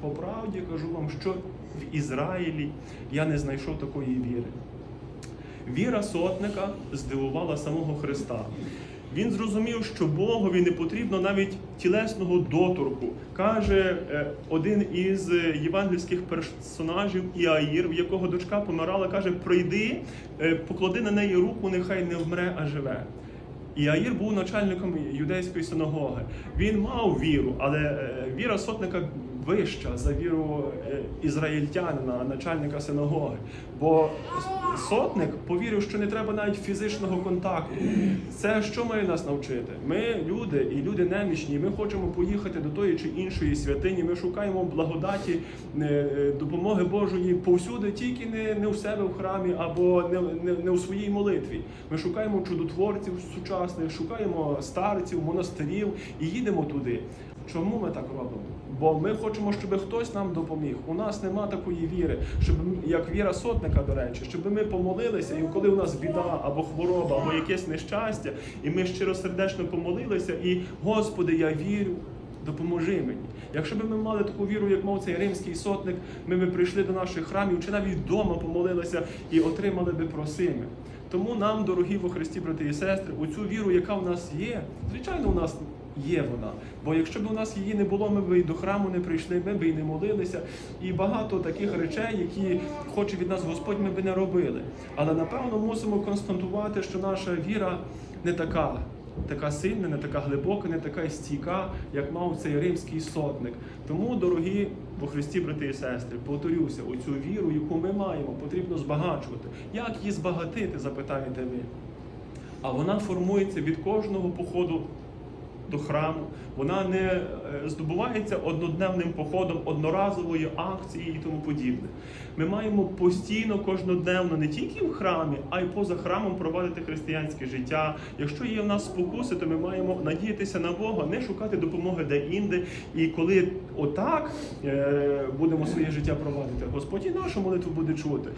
по правді кажу вам, що в Ізраїлі я не знайшов такої віри. Віра сотника здивувала самого Христа. Він зрозумів, що Богові не потрібно навіть тілесного доторку. Каже е, один із євангельських персонажів Іаїр, в якого дочка помирала, каже: прийди, е, поклади на неї руку, нехай не вмре, а живе. Іаїр був начальником юдейської синагоги. Він мав віру, але е, віра сотника вища за віру е, ізраїльтянина, начальника синагоги. Бо сотник повірив, що не треба навіть фізичного контакту. Це що має нас навчити? Ми люди і люди немічні. Ми хочемо поїхати до тої чи іншої святині. Ми шукаємо благодаті е, е, допомоги Божої повсюди, тільки не, не у себе в храмі або не, не, не у своїй молитві. Ми шукаємо чудотворців сучасних, шукаємо старців, монастирів і їдемо туди. Чому ми так робимо? Бо ми хочемо, щоб хтось нам допоміг. У нас нема такої віри, щоб як віра сотника, до речі, щоб ми помолилися, і коли у нас біда або хвороба, або якесь нещастя, і ми щиросердечно помолилися, і Господи, я вірю. Допоможи мені. Якщо б ми мали таку віру, як мав цей римський сотник, ми б прийшли до наших храмів чи навіть вдома помолилися і отримали би просими. Тому нам, дорогі во Христі, брати і сестри, оцю віру, яка в нас є, звичайно, у нас є вона. Бо якщо б у нас її не було, ми б і до храму не прийшли, ми б і не молилися. І багато таких речей, які хоче від нас Господь, ми б не робили. Але напевно мусимо констатувати, що наша віра не така. Така сильна, не така глибока, не така стійка, як мав цей римський сотник. Тому, дорогі во Христі, брати і сестри, повторюся, оцю віру, яку ми маємо, потрібно збагачувати. Як її збагатити, запитаєте ви? А вона формується від кожного походу до храму. Вона не е, здобувається однодневним походом, одноразової акції і тому подібне. Ми маємо постійно, кожнодневно, не тільки в храмі, а й поза храмом проводити християнське життя. Якщо є в нас спокуси, то ми маємо надіятися на Бога, не шукати допомоги де-інде. І коли отак е, будемо своє життя проводити, Господь і нашу молитву буде чути.